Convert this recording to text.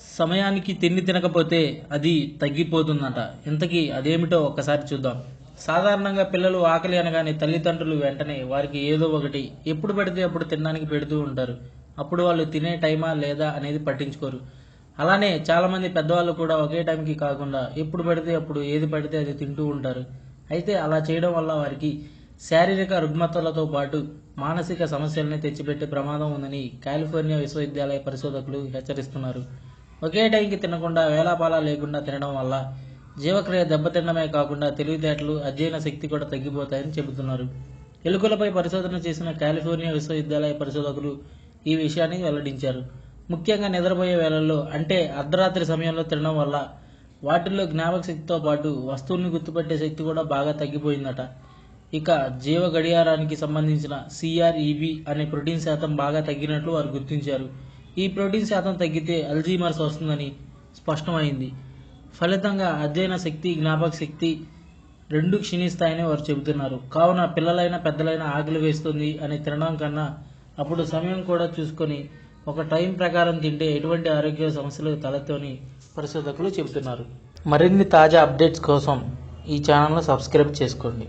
సమయానికి తిండి తినకపోతే అది తగ్గిపోతుందట. ఇంతకీ అదేమిటో ఒక్కసారి చూద్దాం. సాధారణంగా పిల్లలు ఆకలి అనగానే తల్లిదండ్రులు వెంటనే వారికి ఏదో ఒకటి ఎప్పుడు పెడితే అప్పుడు తినడానికి పెడుతూ ఉంటారు. అప్పుడు వాళ్ళు తినే టైమా లేదా అనేది పట్టించుకోరు. అలానే చాలామంది పెద్దవాళ్ళు కూడా ఒకే టైంకి కాకుండా ఎప్పుడు పడితే అప్పుడు ఏది పడితే అది తింటూ ఉంటారు. అయితే అలా చేయడం వల్ల వారికి శారీరక రుగ్మతలతో పాటు మానసిక సమస్యల్ని తెచ్చిపెట్టే ప్రమాదం ఉందని కాలిఫోర్నియా విశ్వవిద్యాలయ పరిశోధకులు హెచ్చరిస్తున్నారు. ఒకే టైంకి తినకుండా వేలాపాలా లేకుండా తినడం వల్ల జీవక్రియ దెబ్బతినడమే కాకుండా తెలివితేటలు అధ్యయన శక్తి కూడా తగ్గిపోతాయని చెబుతున్నారు. ఎలుకలపై పరిశోధన చేసిన కాలిఫోర్నియా విశ్వవిద్యాలయ పరిశోధకులు ఈ విషయాన్ని వెల్లడించారు. ముఖ్యంగా నిద్రపోయే వేళల్లో అంటే అర్ధరాత్రి సమయంలో తినడం వల్ల వాటిల్లో జ్ఞాపక శక్తితో పాటు వస్తువుల్ని గుర్తుపట్టే శక్తి కూడా బాగా తగ్గిపోయిందట. ఇక జీవ గడియారానికి సంబంధించిన సిఆర్ఈబి అనే ప్రోటీన్ శాతం బాగా తగ్గినట్లు వారు గుర్తించారు. ఈ ప్రోటీన్ శాతం తగ్గితే అల్జీమర్స్ వస్తుందని స్పష్టమైంది. ఫలితంగా అధ్యయన శక్తి జ్ఞాపక శక్తి రెండు క్షీణిస్తాయని వారు చెబుతున్నారు. కావున పిల్లలైనా పెద్దలైన ఆకలి వేస్తుంది అని తినడం కన్నా అప్పుడు సమయం కూడా చూసుకొని ఒక టైం ప్రకారం తింటే ఎటువంటి ఆరోగ్య సమస్యలు తలెత్తని పరిశోధకులు చెబుతున్నారు. మరిన్ని తాజా అప్డేట్స్ కోసం ఈ ఛానల్ను సబ్స్క్రైబ్ చేసుకోండి.